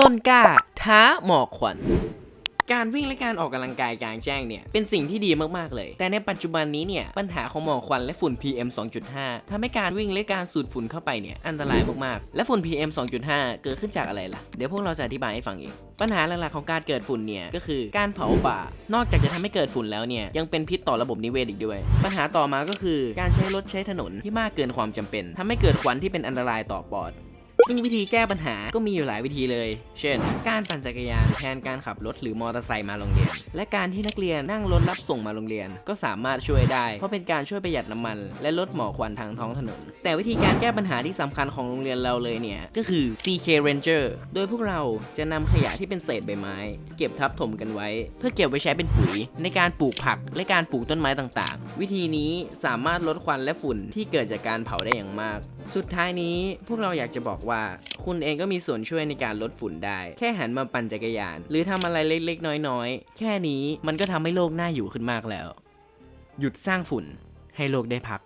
ต้นกล้า ท้าหมอกควันการวิ่งและการออกกำลังกายกลางแจ้งเนี่ย เป็นสิ่งที่ดีมากๆเลย แต่ในปัจจุบันนี้เนี่ย ปัญหาของหมอกควันและฝุ่น PM 2.5ทำให้การวิ่งและการสูดฝุ่นเข้าไปเนี่ย อันตรายมากๆ และฝุ่น PM 2.5 เกิดขึ้นจากอะไรล่ะ เดี๋ยวพวกเราจะอธิบายให้ฟังเองปัญหาหลักๆของการเกิดฝุ่นเนี่ย ก็คือการเผาป่า นอกจากจะทำให้เกิดฝุ่นแล้วเนี่ย ยังเป็นพิษต่อระบบนิเวศอีกด้วย ปัญหาต่อมาก็คือ การใช้รถใช้ถนนที่มากเกินความจำเป็นทำให้เกิดควันที่เป็นอันตรายต่อปอด ซึ่งวิธีแก้ปัญหาก็มีอยู่หลายวิธีเลย เช่น การปั่นจักรยานแทนการขับรถหรือมอเตอร์ไซค์มาโรงเรียน และการที่นักเรียนนั่งรถรับส่งมาโรงเรียน ก็สามารถช่วยได้ เพราะเป็นการช่วยประหยัดน้ำมัน และลดหมอกควันทางท้องถนน แต่วิธีการแก้ปัญหาที่สำคัญของโรงเรียนเราเลยเนี่ย ก็คือ CK Ranger โดยพวกเราจะนำขยะที่เป็นเศษใบไม้ เก็บทับถมกันไว้ เพื่อเก็บไว้ใช้เป็นปุ๋ย ในการปลูกผักและการปลูกต้นไม้ต่างๆ วิธีนี้สามารถลดควันและฝุ่นที่เกิดจากการเผาได้อย่างมาก สุดท้ายนี้พวกเราอยากจะบอกว่าคุณเองก็มีส่วนช่วยในการลดฝุ่นได้ แค่หันมาปั่นจักรยาน หรือทำอะไรเล็กๆ น้อยๆ แค่นี้มันก็ทำให้โลกน่าอยู่ขึ้นมากแล้ว หยุดสร้างฝุ่นให้โลกได้พัก